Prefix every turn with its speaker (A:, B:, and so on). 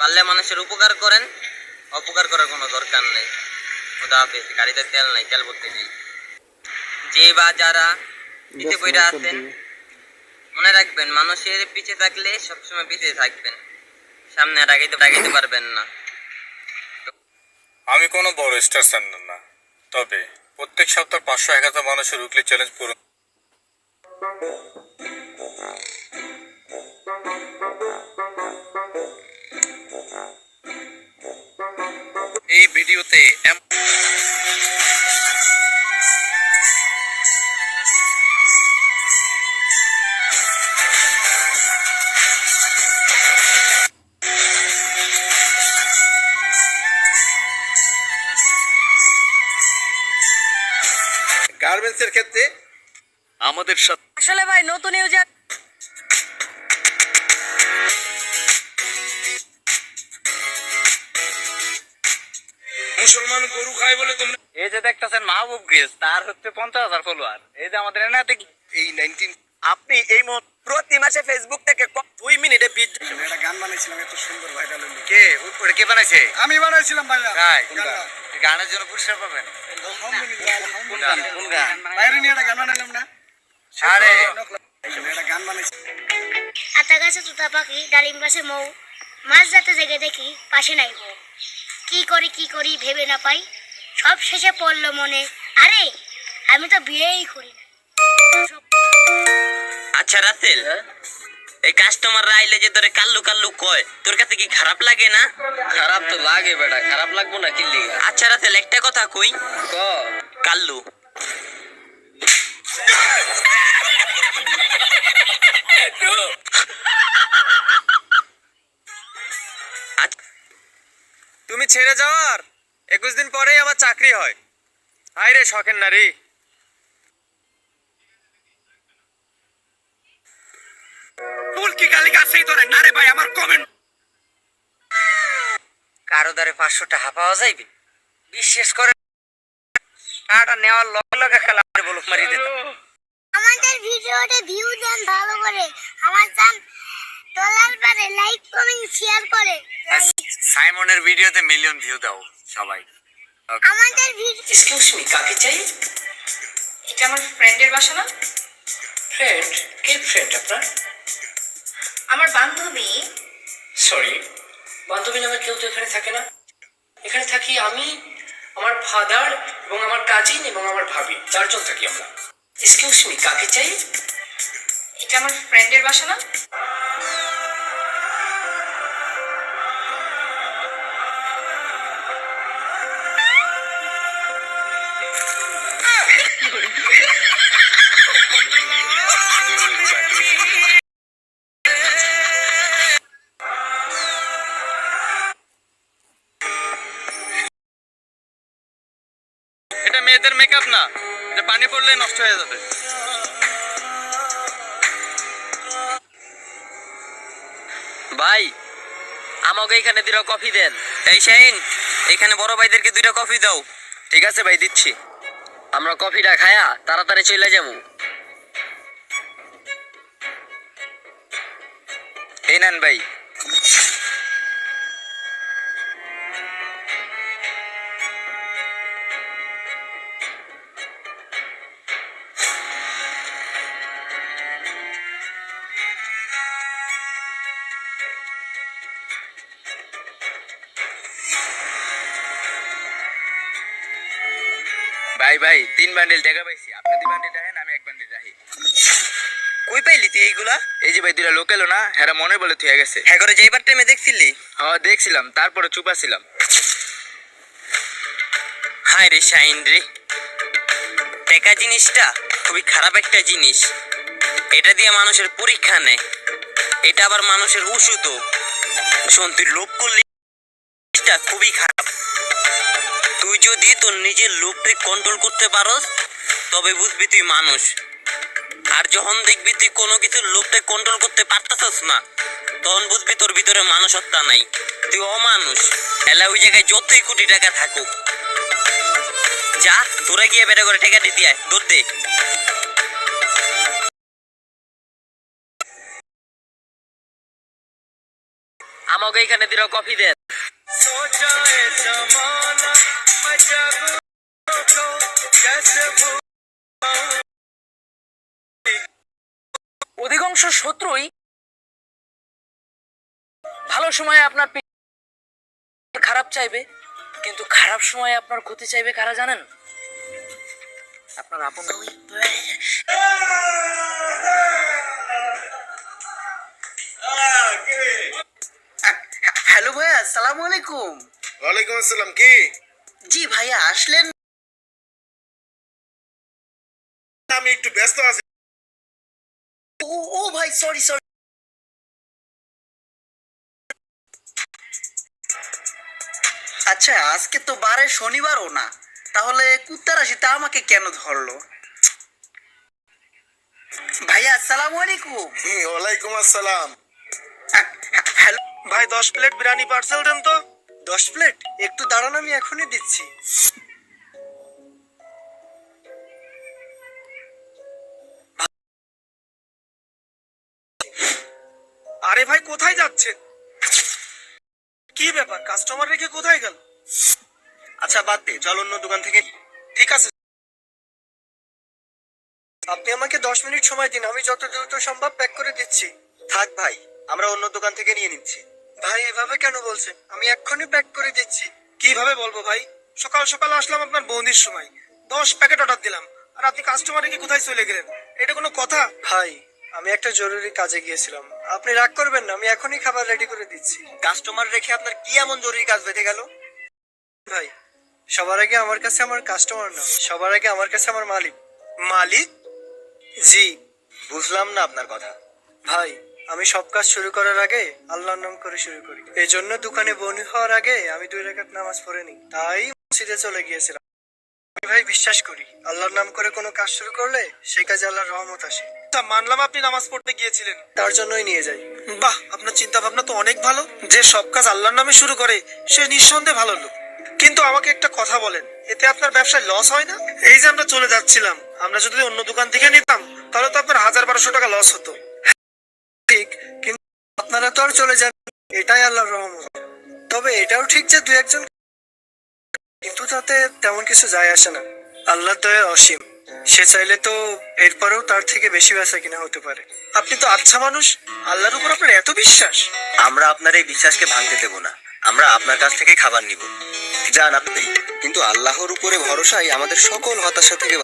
A: পারলে মানুষের উপকার করেন অপকার করার কোনো দরকার নেই। খোদা হাফেজ গাড়িতে তেল নাই তেল ভরতে যাই যে বা যারা পিছে পইরা আছেন মনে রাখবেন মানুষের পিছে থাকলে সবসময় পিছিয়ে থাকবেন। সামনে আর আগাইতে আগাইতে পারবেন না।
B: আমি কোনো বড় স্টার স্যান্ডার না তবে প্রত্যেক সপ্তাহ পাঁচশো এক হাজার মানুষের উইকলি চ্যালেঞ্জ পূরণ
C: এই ভিডিওতে গার্মেন্টসের ক্ষেত্রে আমাদের সাথে
D: আসলে ভাই নতুন ইউজার
C: মুসলমান গরু খায় বলে তোমরা
E: এই যে দেখতেছেন মাহবুব গ্রেস তার হচ্ছে পঞ্চাশ হাজার ফলোয়ার এই যে আমাদের এনাতে
C: এই নাইনটিন
E: আপনি এই মুহূর্তে প্রতি মাসে ফেসবুক থেকে দুই মিনিটে বিশ
F: একটা গান বানাইছিলাম এত সুন্দর ভাইরাল হলো।
E: কে? ওটা কে বানাইছে?
F: আমি বানাইছিলাম ভাইয়া।
E: তাই গানের জন্য পুরস্কার পাবেন। কোন গান কোন গান
F: বাইরে নিয়ে একটা গান বানাইলাম না।
E: আরে।
F: একটা গান বানাইছি
G: আতা গাছে তুতা পাখি ডালিম গাছে মৌ। মাছ যাতে জেগে দেখি পাশে নাই বউ কি করি কি করি ভেবে না পাই। সব শেষে পড়ল মনে আরে আমি তো বিয়েই করি না।
A: আচ্ছা রাসেল এই কাস্টমাররা আইলে যে তোরে কাল্লু কাল্লু কয় তোর কাছে কি খারাপ লাগে না?
E: খারাপ তো লাগে বেটা খারাপ লাগবো না কিল্লি
A: আচ্ছা রাসেল একটা কথা কই।
E: ক?
A: কাল্লু। আচ্ছা,
E: ছেড়ে যাওয়ার? একুশ দিন পরেই আমার চাকরি হয়। হাই রে শখের নারী।
C: ফুল গালি গাছেই ধরে। না রে ভাই আমার কমেন্ট
E: কারও দ্বারে পাঁচশো টাকা পাওয়া যাইবে? বিশ্বাস করে টাকাটা নেওয়ার লগে লগে খেলা বলুক মারি দিত।
G: আমাদের ভিডিওতে ভিউ দেন ভালো করে। আমার চান ডলার পারে লাইক কমেন্ট শেয়ার করে।
E: সাইমনের ভিডিওতে মিলিয়ন ভিউ দাও সবাই।
G: আমাদের ভিডিও
D: এক্সকিউজ মি কাকে চাই? এটা আমার ফ্রেন্ডের বাসা না? ফ্রেন্ড কে ফ্রেন্ড আপনার? আমার বান্ধবী।
H: সরি বান্ধবী নামে কেউ তো এখানে থাকে না। এখানে থাকি আমি আমার ফাদার এবং আমার কাজিন এবং আমার ভাবি। চারজন থাকি আমরা। এক্সকিউজ মি কাকে চাই?
D: এটা আমার ফ্রেন্ডের বাসা না?
E: মেয়েদের মেকআপ না। এটা পানি পড়লে নষ্ট হয়ে যাবে।
A: ভাই আমাকে এখানে দুটো কফি দেন। এই শাহিন এখানে বড় ভাইদেরকে দুইটা কফি দাও।
E: ঠিক আছে ভাই দিচ্ছি।
A: আমরা কফিটা খায়া তাড়াতাড়ি চলে যাব।
E: এই নেন ভাই। ভাই ভাই তিন বান্ডিল টাকা পাইছি। আপনি দুই বান্ডিল রাখেন আমি এক বান্ডিল রাখি
A: কই পাইলি তুই এইগুলা?
E: এই যে ভাই লোকেলো না হেরা মনে বলে থুয়ে গেছে।
A: হ্যাঁ করে যাইবার টাইমে দেখছিলি?
E: হ্যাঁ দেখছিলাম তারপরে চুপা ছিলাম
A: হায় রে শাইন রে। টেকা জিনিসটা খুবই খারাপ একটা জিনিস। এটা দিয়ে মানুষের পরীক্ষা নেয়। এটা আবার মানুষের ওষুধও। শোন তুই লোভ করলি জিনিসটা খুবই খারাপ। তুই যদি তোর নিজের লোভকে কন্ট্রোল করতে পারস, তবে বুঝবি তুই মানুষ। আর যখন দেখবি তুই কোনো কিছুর লোভটা কন্ট্রোল করতে পারতাছস না, তখন বুঝবি তোর ভিতরে মানুষত্বা নাই। তুই অমানুষ। এলা ওই জায়গায় যতই কোটি টাকা থাকুক। যা, তোরা গিয়ে বেটা করে টেকা দিতে আয়, দৌড় দে। আমাকে এখানে দিল কফি দেন। অধিকাংশ শত্রুই ভালো সময়ে আপনার খারাপ চাইবে কিন্তু খারাপ সময়ে আপনার ক্ষতি চাইবে কারা জানেন? আপনার আপন
E: হ্যালো ভাইয়া আসসালামু আলাইকুম।
F: ওয়ালাইকুম আসসালাম কি?
E: জি ভাইয়া আসলেন।
F: আমি একটু ব্যস্ত আছি।
E: ও ও ভাই সরি সরি আচ্ছা আজকে তো বারে শনিবারও না। তাহলে কুত্তার রাশিতে আমাকে কেন ধরলো? ভাইয়া আসসালামু আলাইকুম।
F: ওয়ালাইকুম আসসালাম।
E: হ্যালো।
F: ভাই দশ প্লেট বিরিয়ানি পার্সেল দেন তো। দশ প্লেট? একটু দাঁড়ান, আমি এখনই দিচ্ছি। আরে ভাই, কোথায় যাচ্ছেন? কি ব্যাপার? কাস্টমার রেখে কোথায় গেল? আচ্ছা বাদ দে, চল অন্য দোকান থেকে। ঠিক আছে। আপনি আমাকে দশ মিনিট সময় দিন, আমি যত দ্রুত সম্ভব প্যাক করে দিচ্ছি। থাক ভাই, আমরা অন্য দোকান থেকে নিয়ে নিচ্ছি। ভাই এভাবে কেন বলছেন? আমি এক্ষুনি প্যাক করে দিচ্ছি। কীভাবে বলব ভাই? সকাল সকাল আসলাম আপনার বৌদির সময়। দশ প্যাকেট অর্ডার দিলাম। আর আপনি কাস্টমার রেখে কোথায় চলে গেলেন? এটা কোনো কথা? ভাই আমি একটা জরুরি কাজে গিয়েছিলাম। আপনি রাগ করবেন না আমি এখনই খাবার রেডি করে দিচ্ছি। কাস্টমার রেখে আপনার কি এমন জরুরি কাজ বেঁধে গেল? ভাই সবার আগে আমার কাছে আমার কাস্টমার না সবার আগে আমার কাছে আমার মালিক। মালিক? জি। বুঝলাম না আপনার কথা। ভাই আমি সব কাজ শুরু করার আগে আল্লাহর নাম করে শুরু করি। এই জন্য দোকানে বনি হওয়ার আগে আমি দুই রাকাত নামাজ পড়ে নি তাই মসজিদে চলে গিয়েছিলাম। ভাই বিশ্বাস করি, আল্লাহর নাম করে কোনো কাজ শুরু করলে সেই কাজে আল্লাহর রহমত আসে। আচ্ছা মানলাম আপনি নামাজ পড়তে গিয়েছিলেন। তার জন্যই নিয়ে যাই। বাহ, আপনার চিন্তা ভাবনা তো অনেক ভালো। যে সব কাজ আল্লাহর নামে শুরু করে, সে নিঃসন্দেহে ভালো লোক। কিন্তু আমাকে একটা কথা বলেন, এতে আপনার ব্যবসায় লস হয় না? এই যে আমরা চলে যাচ্ছিলাম, আমরা যদি অন্য দোকান থেকে নিতাম, তাহলে তো আপনার হাজার বারোশো টাকা লস হতো। আপনারা তো আর চলে যান। এটাই আল্লাহর রহমত। তবে এটাও ঠিক যে দু একজন কিন্তু তাতে তেমন কিছু যায় আসে না। আল্লাহ দয়া অসীম। সে চাইলে তো এরপরেও তার থেকে বেশি বেচা কিনা হতে পারে। আপনি তো আচ্ছা মানুষ। আল্লাহর উপর আপনার এত বিশ্বাস।
I: আমরা আপনার এই বিশ্বাসকে ভাঙতে দেব না। আমরা আপনার কাছ থেকে খাবার নিব। যান আপনি। কিন্তু আল্লাহর উপরে ভরসাই আমাদের সকল হতাশা থেকে